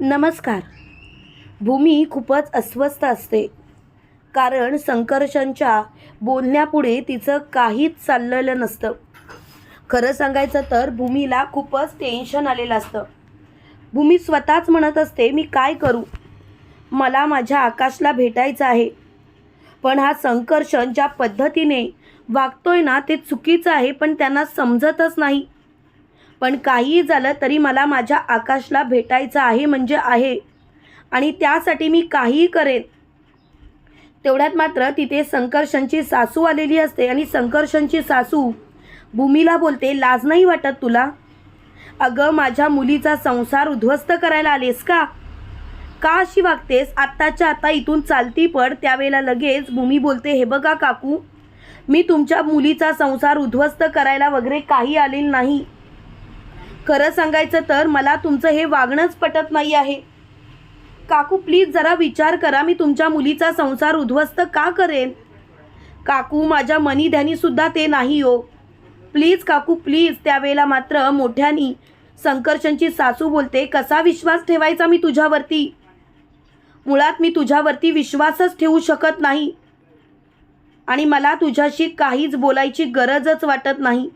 नमस्कार. भूमी खूपच अस्वस्थ असते. कारण संकर्षणच्या बोलण्यापुढे तिचं काहीच चाललेलं नसतं. खरं सांगायचं तर भूमीला खूपच टेन्शन आलेलं असतं. भूमी स्वतःच म्हणत असते मी काय करू? मला माझ्या आकाशला भेटायचं आहे. पण हा संकर्षण ज्या पद्धतीने वागतोय ना ते चुकीचं आहे पण त्यांना समजतच नाही. पण काहीही झालं तरी मला माझ्या आकाशला भेटायचं आहे म्हणजे आहे. आणि त्यासाठी मी काहीही करेन. तेवढ्यात मात्र तिथे संकर्षणची सासू आलेली असते आणि संकर्षणची सासू भूमीला बोलते लाज नाही वाटत तुला? अगं माझ्या मुलीचा संसार उद्ध्वस्त करायला आलेस का? का अशी वागतेस? आत्ताच्या आता इथून चालती पड त्यावेळेला लगेच भूमी बोलते हे बघा काकू मी तुमच्या मुलीचा संसार उद्ध्वस्त करायला वगैरे काही आलेलं नाही. खरं सांगायचं तर मला तुमचं हे वागणंच पटत नाही आहे. काकू प्लीज जरा विचार करा मी तुमच्या मुलीचा संसार उद्ध्वस्त का करेन? काकू माझ्या मनी ध्यानीसुद्धा ते नाही हो. प्लीज काकू प्लीज त्यावेळेला मात्र मोठ्यानी संकर्षणची सासू बोलते कसा विश्वास ठेवायचा मी तुझ्यावरती? मुळात मी तुझ्यावरती विश्वासच ठेवू शकत नाही. आणि मला तुझ्याशी काहीच बोलायची गरजच वाटत नाही.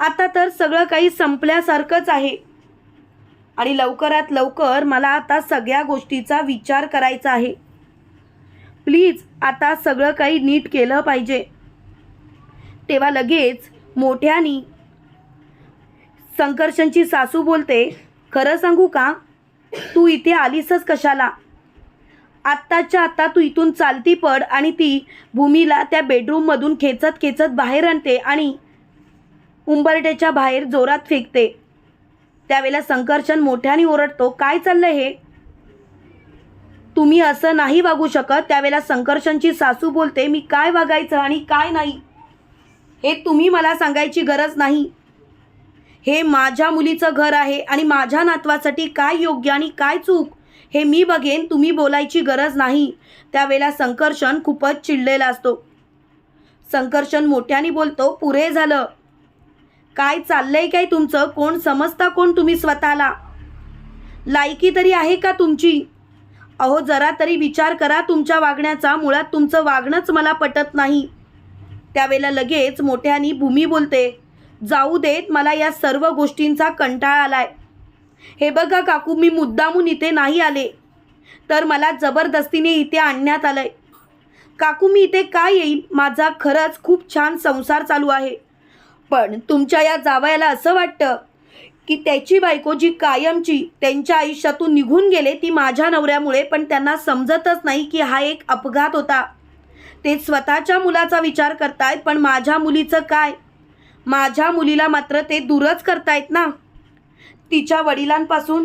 आता तर सगळं काही संपल्यासारखंच आहे. आणि लवकरात लवकर मला आता सगळ्या गोष्टीचा विचार करायचा आहे. प्लीज आता सगळं काही नीट केलं पाहिजे. तेव्हा लगेच मोठ्यानी संकर्षणची सासू बोलते खरं सांगू का? तू इथे आलीसच कशाला? आत्ताच्या आत्ता तू इथून चालती पड आणि ती भूमीला त्या बेडरूममधून खेचत खेचत बाहेर आणते आणि उंबरट्याच्या बाहेर जोरात फेकते. त्यावेळेला संकर्षण मोठ्याने ओरडतो काय चाललं हे? तुम्ही असं नाही वागू शकत. त्यावेळेला संकर्षणची सासू बोलते मी काय वागायचं आणि काय नाही? हे तुम्ही मला सांगायची गरज नाही. हे माझ्या मुलीचं घर आहे आणि माझ्या नातवासाठी काय योग्य आणि काय चूक? हे मी बघेन तुम्ही बोलायची गरज नाही. त्यावेळेला संकर्षण खूपच चिडलेला असतो. संकर्षण मोठ्याने बोलतो पुरे झालं. काय चाललंय काय तुमचं? कोण समजता कोण तुम्ही स्वतःला? लायकी तरी आहे का तुमची? अहो जरा तरी विचार करा तुमच्या वागण्याचा. मुळात तुमचं वागणंच मला पटत नाही. त्यावेळेला लगेच मोठ्यानी भूमी बोलते जाऊ देत मला या सर्व गोष्टींचा कंटाळा आलाय. हे बघा काकू मी मुद्दामून इथे नाही आले. तर मला जबरदस्तीने इथे आणण्यात आलंय. काकू मी इथे काय येईन? माझा खरंच खूप छान संसार चालू आहे. पण तुमच्या या जावयाला असं वाटतं की त्याची बायको जी कायमची त्यांच्या आयुष्यातून निघून गेले ती माझ्या नवऱ्यामुळे पण त्यांना समजतच नाही की हा एक अपघात होता. ते स्वतःच्या मुलाचा विचार करतायत पण माझ्या मुलीचं काय? माझ्या मुलीला मात्र ते दूरच करतायत ना? तिच्या वडिलांपासून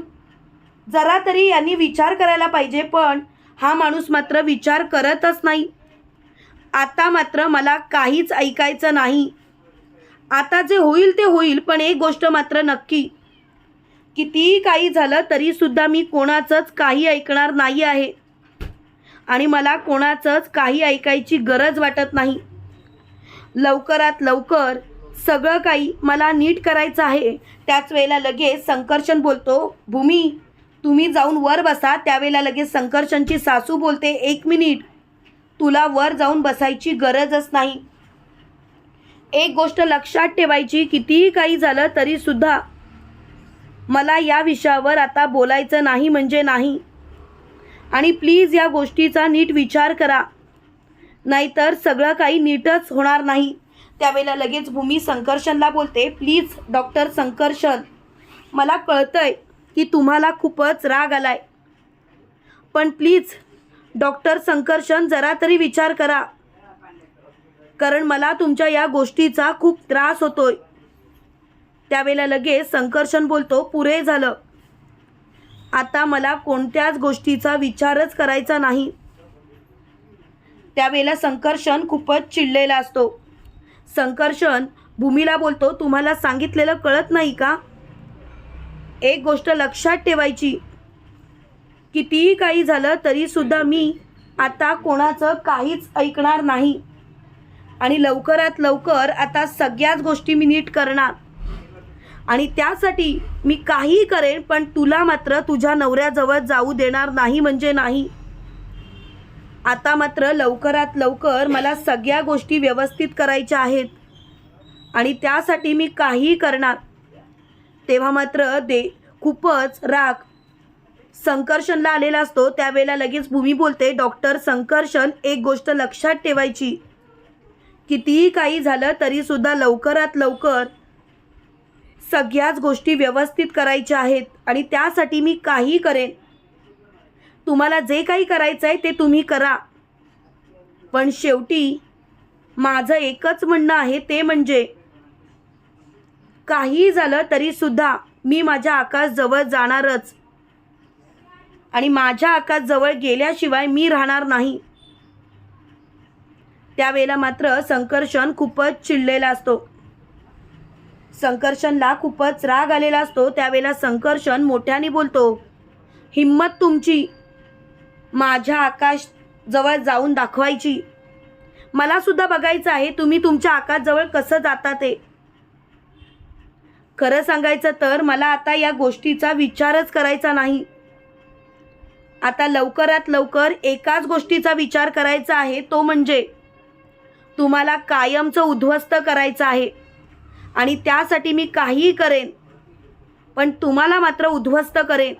जरा तरी यांनी विचार करायला पाहिजे पण हा माणूस मात्र विचार करतच नाही. आता मात्र मला काहीच ऐकायचं नाही. आता जे होईल ते होईल पण एक गोष्ट मात्र नक्की. कितीही काही झालं तरीसुद्धा मी कोणाचंच काही ऐकणार नाही आहे. आणि मला कोणाचंच काही ऐकायची गरज वाटत नाही. लवकरात लवकर सगळं काही मला नीट करायचं आहे. त्याच वेळेला लगेच संकर्षण बोलतो भूमी तुम्ही जाऊन वर बसा. त्यावेळेला लगेच संकर्षणची सासू बोलते एक मिनिट तुला वर जाऊन बसायची गरजच नाही. एक गोष्ट लक्षात ठेवायची कितीही काही झालं तरीसुद्धा मला या विषयावर आता बोलायचं नाही म्हणजे नाही. आणि प्लीज या गोष्टीचा नीट विचार करा. नाहीतर सगळं काही नीटच होणार नाही. त्यावेळेला लगेच भूमी संकर्षणला बोलते प्लीज डॉक्टर संकर्षण मला कळतंय की तुम्हाला खूपच राग आलाय. पण प्लीज डॉक्टर संकर्षण जरा तरी विचार करा. कारण मला तुमच्या या गोष्टीचा खूप त्रास होतोय. त्यावेळेला लगेच संकर्षण बोलतो पुरे झालं. आता मला कोणत्याच गोष्टीचा विचारच करायचा नाही. त्यावेळेला संकर्षण खूपच चिडलेला असतो. संकर्षण भूमीला बोलतो तुम्हाला सांगितलेलं कळत नाही का? एक गोष्ट लक्षात ठेवायची. कितीही काही झालं तरीसुद्धा मी आता कोणाचं काहीच ऐकणार नाही. आणि लवकरात लवकर आता सगळ्याच गोष्टी मी नीट करणार. आणि त्यासाठी मी काही करेन पण तुला मात्र तुझ्या नवऱ्याजवळ जाऊ देणार नाही म्हणजे नाही. आता मात्र लवकरात लवकर मला सगळ्या गोष्टी व्यवस्थित करायच्या आहेत. आणि त्यासाठी मी काही करणार. तेव्हा मात्र दे खूपच राग. संकर्षणला आलेला असतो त्यावेळेला लगेच भूमी बोलते डॉक्टर संकर्षण एक गोष्ट लक्षात ठेवायची. कितीही काही झालं तरीसुद्धा लवकरात लवकर सगळ्याच गोष्टी व्यवस्थित करायच्या आहेत आणि त्यासाठी मी काही करेन. तुम्हाला जे काही करायचं आहे ते तुम्ही करा. पण शेवटी माझं एकच म्हणणं आहे ते म्हणजे काही झालं तरीसुद्धा मी माझ्या आकाशजवळ जाणारच. आणि माझ्या आकाशजवळ गेल्याशिवाय मी राहणार नाही. त्यावेळेला मात्र संकर्षण खूपच चिडलेला असतो. संकर्षणला खूपच राग आलेला असतो. त्यावेळेला संकर्षण मोठ्याने बोलतो हिम्मत तुमची. माझ्या आकाश जवळ जाऊन दाखवायची. मला सुद्धा बघायचं आहे तुम्ही तुमच्या आकाशजवळ कसं जाता ते. खरं सांगायचं तर मला आता या गोष्टीचा विचारच करायचा नाही. आता लवकरात लवकर एकाच गोष्टीचा विचार करायचा आहे तो म्हणजे तुम्हाला कायमचं उद्ध्वस्त करायचं आहे. आणि त्यासाठी मी काहीही करेन पण तुम्हाला मात्र उद्ध्वस्त करेन.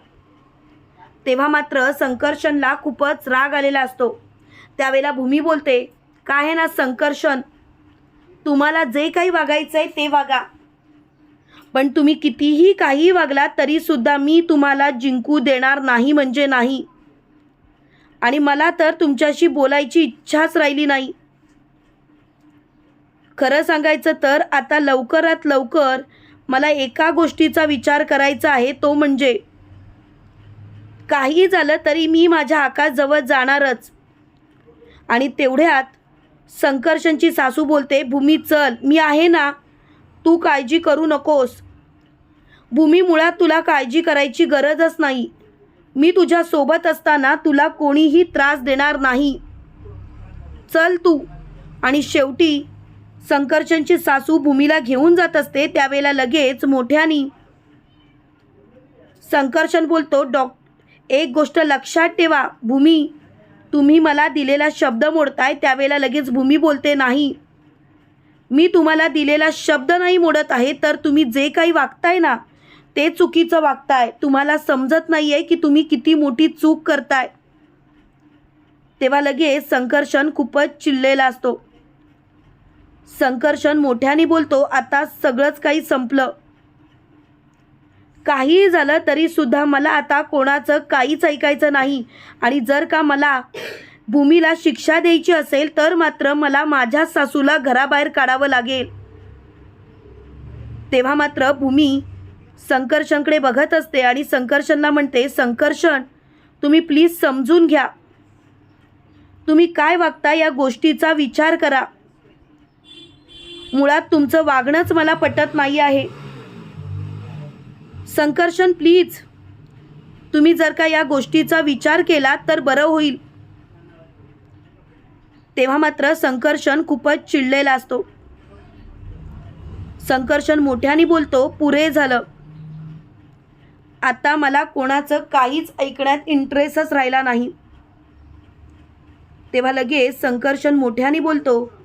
तेव्हा मात्र संकर्षणला खूपच राग आलेला असतो. त्यावेळेला भूमी बोलते काय आहे ना संकर्षण? तुम्हाला जे काही वागायचं आहे ते वागा. पण तुम्ही कितीही काही वागला तरीसुद्धा मी तुम्हाला जिंकू देणार नाही म्हणजे नाही. आणि मला तर तुमच्याशी बोलायची इच्छाच राहिली नाही. खरं सांगायचं तर आता लवकरात लवकर मला एका गोष्टीचा विचार करायचा आहे तो म्हणजे काही झालं तरी मी माझ्या आकाशजवळ जाणारच. आणि तेवढ्यात संकर्षणची सासू बोलते भूमी चल मी आहे ना तू काळजी करू नकोस. भूमी मुळात तुला काळजी करायची गरजच नाही. मी तुझ्या सोबत असताना तुला कोणीही त्रास देणार नाही. चल तू. आणि शेवटी संकर्षणची सासू भूमीला घेऊन जात असते त्यावेळेला लगेच मोठ्यानी संकर्षण बोलतो डॉक एक गोष्ट लक्षात ठेवा भूमी तुम्ही मला दिलेला शब्द मोडताय त्यावेळेला लगेच भूमी बोलते नाही मी तुम्हाला दिलेला शब्द नाही मोडत आहे तर तुम्ही जे काही वागताय ना ते चुकीचं वागताय. तुम्हाला समजत नाही आहे की तुम्ही किती मोठी चूक करताय. तेव्हा लगेच संकर्षण खूपच चिडलेला असतो. संकर्षण मोठ्याने बोलतो आता सगळंच काही संपलं. काहीही झालं तरी सुद्धा मला आता कोणाचं काहीच ऐकायचं नाही. आणि जर का मला भूमीला शिक्षा द्यायची असेल तर मात्र मला माझ्या सासूला घराबाहेर काढावं लागेल. तेव्हा मात्र भूमी संकर्षणकडे बघत असते आणि संकर्षणला म्हणते संकर्षण तुम्ही प्लीज समजून घ्या. तुम्ही काय वागता या गोष्टीचा विचार करा. मुळात तुमचं वागणंच मला पटत नाही आहे. संकर्षण प्लीज. तुम्ही जर का या गोष्टीचा विचार केला तर बरं होईल. तेव्हा मात्र संकर्षण खूपच चिडलेला असतो. संकर्षण मोठ्याने बोलतो पुरे झालं. आता मला कोणाचं काहीच ऐकण्यात इंटरेस्टच राहिला नाही. तेव्हा लगेच संकर्षण मोठ्याने बोलतो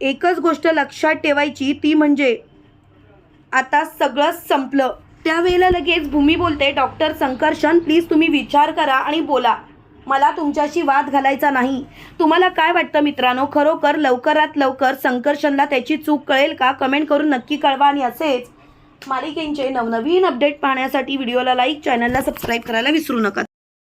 एकच गोष्ट लक्षात ठेवायची ती म्हणजे आता सगळंच संपलं. त्यावेळेला लगेच भूमी बोलते डॉक्टर संकर्षण प्लीज तुम्ही विचार करा आणि बोला. मला तुमच्याशी वाद घालायचा नाही. तुम्हाला काय वाटतं मित्रांनो? खरोखर लवकरात लवकर संकर्षणला त्याची चूक कळेल का? कमेंट करून नक्की कळवा आणि असेच मालिकेंचे नवनवीन अपडेट पाहण्यासाठी व्हिडिओला लाईक चॅनलला सबस्क्राईब करायला विसरू नका.